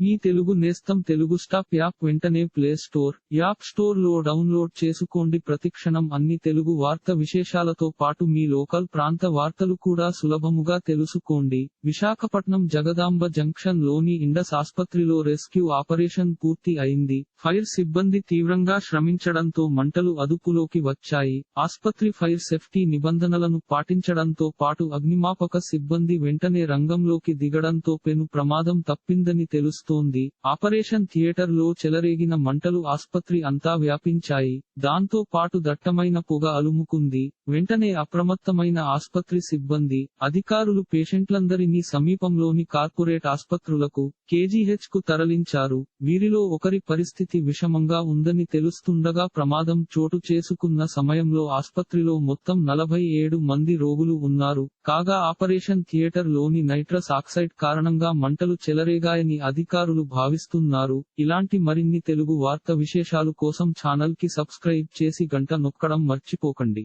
మీ తెలుగు నేస్తం Telugu stop app వెంటనే play store app స్టోర్లో డౌన్లోడ్ చేసుకోండి. ప్రతిక్షణం అన్ని తెలుగు వార్త విశేషాలతో పాటు మీ లోకల్ ప్రాంత వార్తలు కూడా సులభముగా తెలుసుకోండి. విశాఖపట్నం జగదాంబ జంక్షన్లోని ఇండస్ ఆస్పత్రిలో రెస్క్యూ ఆపరేషన్ పూర్తి అయింది. ఫైర్ సిబ్బంది తీవ్రంగా శ్రమించడంతో మంటలు అదుపులోకి వచ్చాయి. ఆస్పత్రి ఫైర్ సేఫ్టీ నిబంధనలను పాటించడంతో పాటు అగ్నిమాపక సిబ్బంది వెంటనే రంగంలోకి దిగడంతో పెను ప్రమాదం తప్పిందని తెలుస్తుంది. ఆపరేషన్ థియేటర్లో చెలరేగిన మంటలు ఆస్పత్రి అంతా వ్యాపించాయి. దాంతో పాటు దట్టమైన పొగ అలుముకుంది. వెంటనే అప్రమత్తమైన ఆస్పత్రి సిబ్బంది అధికారులు పేషెంట్లందరినీ సమీపంలోని కార్పొరేట్ ఆస్పత్రులకు కేజీహెచ్కు తరలించారు. వీరిలో ఒకరి పరిస్థితి విషమంగా ఉందని తెలుస్తుండగా ప్రమాదం చోటు చేసుకున్న సమయంలో ఆస్పత్రిలో మొత్తం నలభై ఏడు మంది రోగులు ఉన్నారు. కాగా ఆపరేషన్ థియేటర్లోని నైట్రస్ ఆక్సైడ్ కారణంగా మంటలు చెలరేగాయని అధికారులు భావిస్తున్నారు. ఇలాంటి మరిన్ని తెలుగు వార్త విశేషాలు కోసం ఛానల్కి సబ్స్క్రైబ్ చేసి గంట నొక్కడం మర్చిపోకండి.